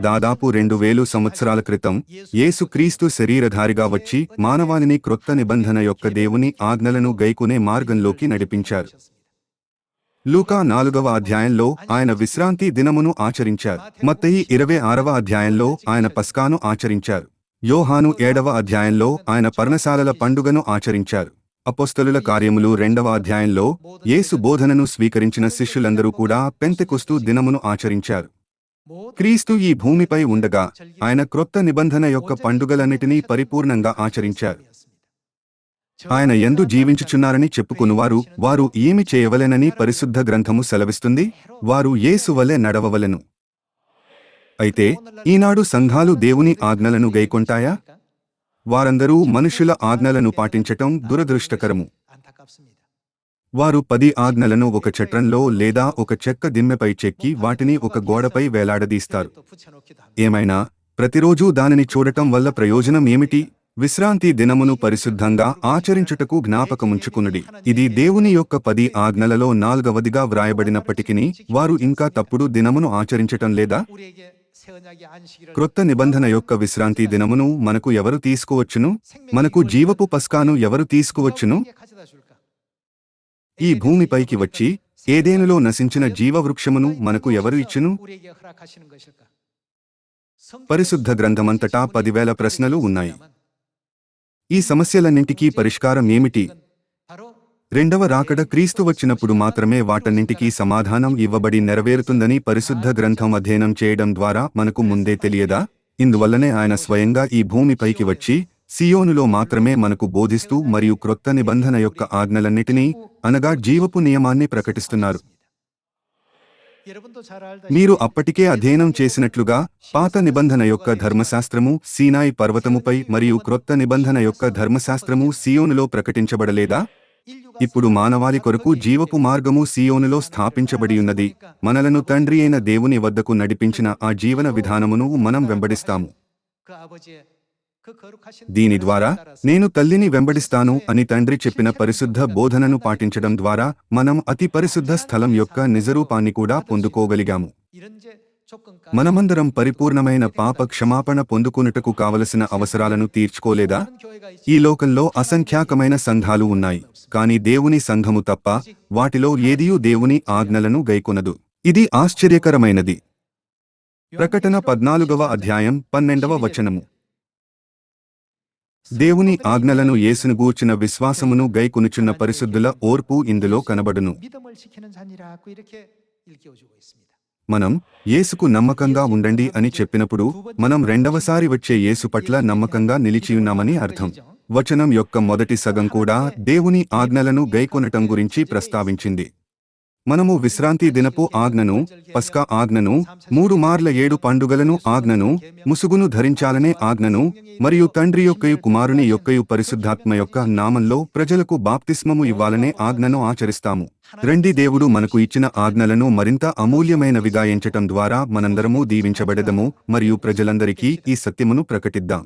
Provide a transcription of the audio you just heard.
దాదాపు రెండు వేలు సంవత్సరాల క్రితం యేసుక్రీస్తు శరీరధారిగా వచ్చి మానవాళిని క్రొత్త నిబంధన యొక్క దేవుని ఆజ్ఞలను గైకునే మార్గంలోకి నడిపించారు. లూకా నాలుగవ అధ్యాయంలో ఆయన విశ్రాంతి దినమును ఆచరించారు. మత్తయి ఇరవై ఆరవ అధ్యాయంలో ఆయన పస్కాను ఆచరించారు. యోహాను ఏడవ అధ్యాయంలో ఆయన పర్ణశాలల పండుగను ఆచరించారు. అపోస్తలుల కార్యములు రెండవ అధ్యాయంలో యేసు బోధనను స్వీకరించిన శిష్యులందరూ కూడా పెంతెకొస్తు దినమును ఆచరించారు. క్రీస్తు ఈ భూమిపై ఉండగా ఆయన క్రొత్త నిబంధన యొక్క పండుగలన్నిటినీ పరిపూర్ణంగా ఆచరించారు. ఆయన ఎందు జీవించుచున్నారని చెప్పుకునువారు వారు ఏమి చేయవలెనని పరిశుద్ధ గ్రంథము సెలవిస్తుంది వారు యేసు వలె నడవవలెను. అయితే ఈనాడు సంఘాలు దేవుని ఆజ్ఞలను గైకొంటాయా? వారందరూ మనుషుల ఆజ్ఞలను పాటించటం దురదృష్టకరము. వారు పది ఆజ్ఞలను ఒక చట్రంలో లేదా ఒక చెక్క దిమ్మెపై చెక్కి వాటిని ఒక గోడపై వేలాడదీస్తారు. ఏమైనా? ప్రతిరోజూ దానిని చూడటం వల్ల ప్రయోజనం ఏమిటి? విశ్రాంతి దినమును పరిశుద్ధంగా ఆచరించుటకు జ్ఞాపకముంచుకునుడి. ఇది దేవుని యొక్క పది ఆజ్ఞలలో నాల్గవదిగా వ్రాయబడినప్పటికీ వారు ఇంకా తప్పుడు దినమును ఆచరించటం లేదా? క్రొత్త నిబంధన యొక్క విశ్రాంతి దినమును మనకు ఎవరు తీసుకువచ్చును? మనకు జీవపు పస్కాను ఎవరు తీసుకువచ్చును? ఈ భూమిపైకి వచ్చి ఏదేనులో నశించిన జీవవృక్షమును మనకు ఎవరు ఇచ్చును? పరిశుద్ధ గ్రంథమంతటా పదివేల ప్రశ్నలు ఉన్నాయి. ఈ సమస్యలన్నింటికీ పరిష్కారం ఏమిటి? రెండవ రాకడ క్రీస్తు వచ్చినప్పుడు మాత్రమే వాటన్నింటికీ సమాధానం ఇవ్వబడి నెరవేరుతుందని పరిశుద్ధ గ్రంథం అధ్యయనం చేయడం ద్వారా మనకు ముందే తెలియదా? ఇందువల్లనే ఆయన స్వయంగా ఈ భూమిపైకి వచ్చి సియోనులో మాత్రమే మనకు బోధిస్తూ మరియు క్రొత్త నిబంధన యొక్క ఆజ్ఞలన్నిటినీ అనగా జీవపు నియమాన్ని ప్రకటిస్తున్నారు. మీరు అప్పటికే అధ్యయనం చేసినట్లుగా పాత నిబంధన యొక్క ధర్మశాస్త్రము సీనాయి పర్వతముపై మరియు క్రొత్త నిబంధన యొక్క ధర్మశాస్త్రము సియోనులో ప్రకటించబడలేదా? ఇప్పుడు మానవాళి కొరకు జీవపు మార్గము సియోనులో స్థాపించబడియున్నది మనలను తండ్రి అయిన దేవుని వద్దకు నడిపించిన ఆ జీవన విధానమును మనం వెంబడిస్తాము. దీని ద్వారా నేను తల్లిని వెంబడిస్తాను అని తండ్రి చెప్పిన పరిశుద్ధ బోధనను పాటించడం ద్వారా మనం అతి పరిశుద్ధ స్థలం యొక్క నిజరూపాన్ని కూడా పొందుకోగలిగాము. మనమందరం పరిపూర్ణమైన పాప క్షమాపణ పొందుకునుటకు కావలసిన అవసరాలను తీర్చుకోలేదా? ఈ లోకంలో అసంఖ్యాకమైన సంఘాలు ఉన్నాయి. కాని దేవుని సంఘము తప్ప వాటిలో ఏదియూ దేవుని ఆజ్ఞలను గైకొనదు. ఇది ఆశ్చర్యకరమైనది. ప్రకటన పద్నాలుగవ అధ్యాయం పన్నెండవ వచనము. దేవుని ఆజ్ఞలను యేసును గూర్చిన విశ్వాసమును గైకొనుచున్న పరిశుద్ధుల ఓర్పు ఇందులో కనబడును. మనం యేసుకు నమ్మకంగా ఉండండి అని చెప్పినప్పుడు మనం రెండవసారి వచ్చే యేసు పట్ల నమ్మకంగా నిలిచియున్నామని అర్థం. వచనం యొక్క మొదటి సగం కూడా దేవుని ఆజ్ఞలను గైకొనటం గురించి ప్రస్తావించింది. మనము విశ్రాంతి దినపు ఆజ్ఞను పస్కా ఆజ్ఞను మూడు మార్ల ఏడు పండుగలను ఆజ్ఞను ముసుగును ధరించాలనే ఆజ్ఞను మరియు తండ్రి యొక్కయు కుమారుని యొక్కయు పరిశుద్ధాత్మ యొక్క నామంలో ప్రజలకు బాప్తిస్మము ఇవ్వాలనే ఆజ్ఞను ఆచరిస్తాము. రెండి దేవుడు మనకు ఇచ్చిన ఆజ్ఞలను మరింత అమూల్యమైనవిగా ఎంచటం ద్వారా మనందరము దీవించబడదము మరియు ప్రజలందరికీ ఈ సత్యమును ప్రకటిద్దాం.